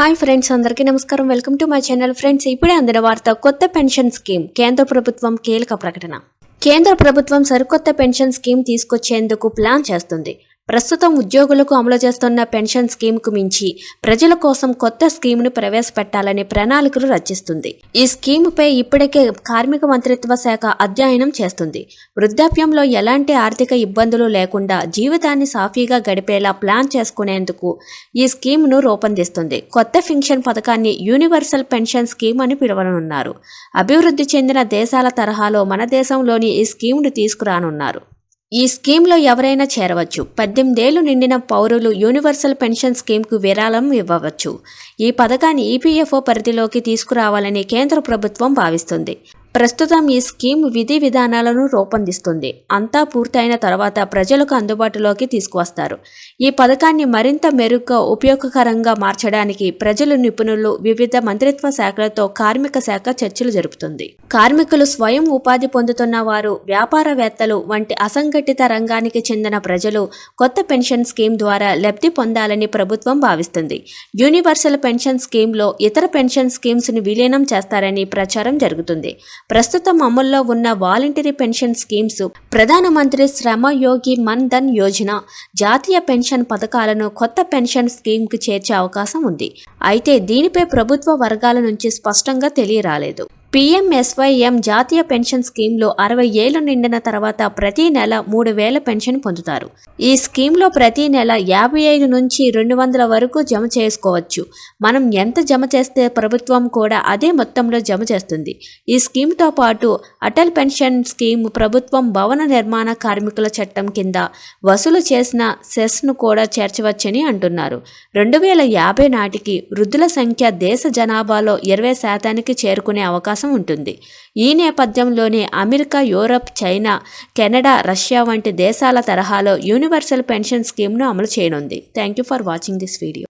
Hi friends అందరికీ నమస్కారం. Welcome to my channel friends. ఇప్పుడే అందిన వార్త కొత్త పెన్షన్ స్కీమ్ కేంద్ర ప్రభుత్వం కీలక ప్రకటన. కేంద్ర ప్రభుత్వం సరికొత్త పెన్షన్ స్కీమ్ తీసుకొచ్చేందుకు ప్లాన్ చేస్తుంది. ప్రస్తుతం ఉద్యోగులకు అమలు చేస్తున్న పెన్షన్ స్కీమ్కు మించి ప్రజల కోసం కొత్త స్కీమ్ను ప్రవేశపెట్టాలని ప్రణాళికలు రచిస్తుంది. ఈ స్కీముపై ఇప్పటికే కార్మిక మంత్రిత్వ శాఖ అధ్యయనం చేస్తుంది. వృద్ధాప్యంలో ఎలాంటి ఆర్థిక ఇబ్బందులు లేకుండా జీవితాన్ని సాఫీగా గడిపేలా ప్లాన్ చేసుకునేందుకు ఈ స్కీమ్ను రూపొందిస్తుంది. కొత్త పెన్షన్ పథకాన్ని యూనివర్సల్ పెన్షన్ స్కీమ్ అని పిలువనున్నారు. అభివృద్ధి చెందిన దేశాల తరహాలో మన దేశంలోని ఈ స్కీమ్ను తీసుకురానున్నారు. ఈ స్కీమ్లో ఎవరైనా చేరవచ్చు. పద్దెనిమిదేళ్ళు నిండిన పౌరులు యూనివర్సల్ పెన్షన్ స్కీమ్కు విరాళం ఇవ్వవచ్చు. ఈ పథకాన్ని ఈపీఎఫ్ఓ పరిధిలోకి తీసుకురావాలని కేంద్ర ప్రభుత్వం భావిస్తుంది. ప్రస్తుతం ఈ స్కీమ్ విధి విధానాలను రూపొందిస్తుంది. అంతా పూర్తయిన తర్వాత ప్రజలకు అందుబాటులోకి తీసుకువస్తారు. ఈ పథకాన్ని మరింత మెరుగ్గా ఉపయోగకరంగా మార్చడానికి ప్రజలు నిపుణులు వివిధ మంత్రిత్వ శాఖలతో కార్మిక శాఖ చర్చలు జరుపుతుంది. కార్మికులు స్వయం ఉపాధి పొందుతున్న వారు వ్యాపారవేత్తలు వంటి అసంఘటిత రంగానికి చెందిన ప్రజలు కొత్త పెన్షన్ స్కీమ్ ద్వారా లబ్ధి పొందాలని ప్రభుత్వం భావిస్తుంది. యూనివర్సల్ పెన్షన్ స్కీమ్లో ఇతర పెన్షన్ స్కీమ్స్ను విలీనం చేస్తారని ప్రచారం జరుగుతుంది. ప్రస్తుతం అమల్లో ఉన్న వాలంటరీ పెన్షన్ స్కీమ్స్ ప్రధానమంత్రి శ్రమ యోగి మన్ ధన్ యోజన జాతీయ పెన్షన్ పథకాలను కొత్త పెన్షన్ స్కీమ్కి చేర్చే అవకాశం ఉంది. అయితే దీనిపై ప్రభుత్వ వర్గాల నుంచి స్పష్టంగా తెలియరాలేదు. పీఎంఎస్వైఎం జాతీయ పెన్షన్ స్కీమ్లో అరవై ఏళ్ళు నిండిన తర్వాత ప్రతి నెల మూడు వేల పెన్షన్ పొందుతారు. ఈ స్కీమ్లో ప్రతి నెల యాభై ఐదు నుంచి రెండు వందల వరకు జమ చేసుకోవచ్చు. మనం ఎంత జమ చేస్తే ప్రభుత్వం కూడా అదే మొత్తంలో జమ చేస్తుంది. ఈ స్కీమ్తో పాటు అటల్ పెన్షన్ స్కీమ్ ప్రభుత్వం భవన నిర్మాణ కార్మికుల చట్టం కింద వసూలు చేసిన సెస్ను కూడా చేర్చవచ్చని అంటున్నారు. రెండు వేల యాభై నాటికి వృద్ధుల సంఖ్య దేశ జనాభాలో ఇరవై శాతానికి చేరుకునే అవకాశం ఉంటుంది. ఈ నేపథ్యంలోనే America Europe China Canada Russia వంటి దేశాల తరహాలో యూనివర్సల్ పెన్షన్ స్కీమ్ను అమలు చేయనుంది. Thank you for watching this video.